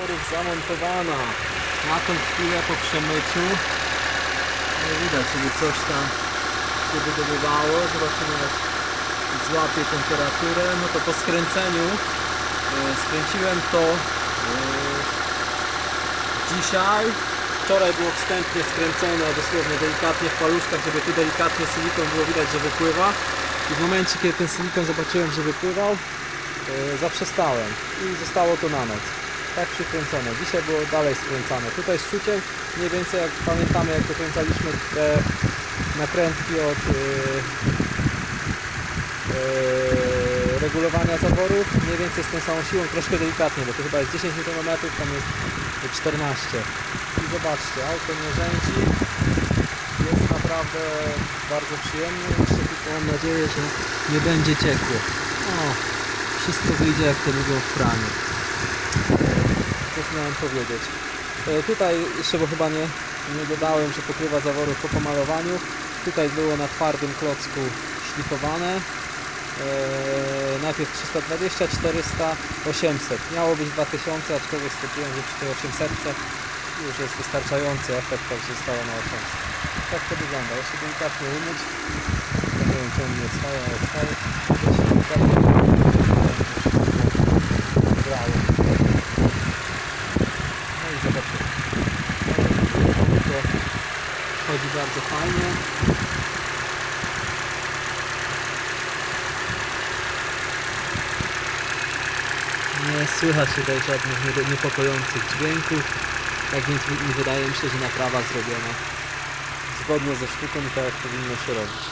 Zamontowana. Na tą chwilę po przemyciu nie widać, żeby coś tam się wydobywało. Zobaczymy jak złapie temperaturę. No to po skręceniu e, skręciłem to e, dzisiaj. Wczoraj było wstępnie skręcone, dosłownie delikatnie w paluszkach, żeby tu delikatnie silikon było widać, że wypływa. I w momencie, kiedy ten silikon zobaczyłem, że wypływał, e, zaprzestałem i zostało to na noc. Tak przykręcone. Dzisiaj było dalej skręcane. Tutaj szczyciel, mniej więcej jak pamiętamy, jak dokręcaliśmy te nakrętki od e, e, regulowania zaworów, mniej więcej z tą samą siłą, troszkę delikatnie, bo to chyba jest 10 Nm, tam jest 14. I zobaczcie, auto nie rzędzi, jest naprawdę bardzo przyjemnie, jeszcze tylko mam nadzieję, że nie będzie ciekło. O, wszystko wyjdzie jak to lubią w praniu. Coś miałem powiedzieć. E, Tutaj jeszcze, bo chyba nie, nie dodałem, że pokrywa zaworów po pomalowaniu. Tutaj było na twardym klocku szlifowane. Eee, najpierw 320, 400, 800. Miało być 2000, aczkolwiek stwierdziłem, że przy tej 800 już jest wystarczający efekt, także zostało na 800. Tak to wygląda. Jeszcze delikatnie umyć. Ja nie wiem, czy on nie odstaje, ale odstaje. Jeszcze delikatnie grało. No i zobaczymy. To chodzi bardzo fajnie. Nie słychać tutaj żadnych nie- niepokojących dźwięków. Tak więc wydaje mi się, że naprawa zrobiona zgodnie ze sztuką tak jak powinno się robić.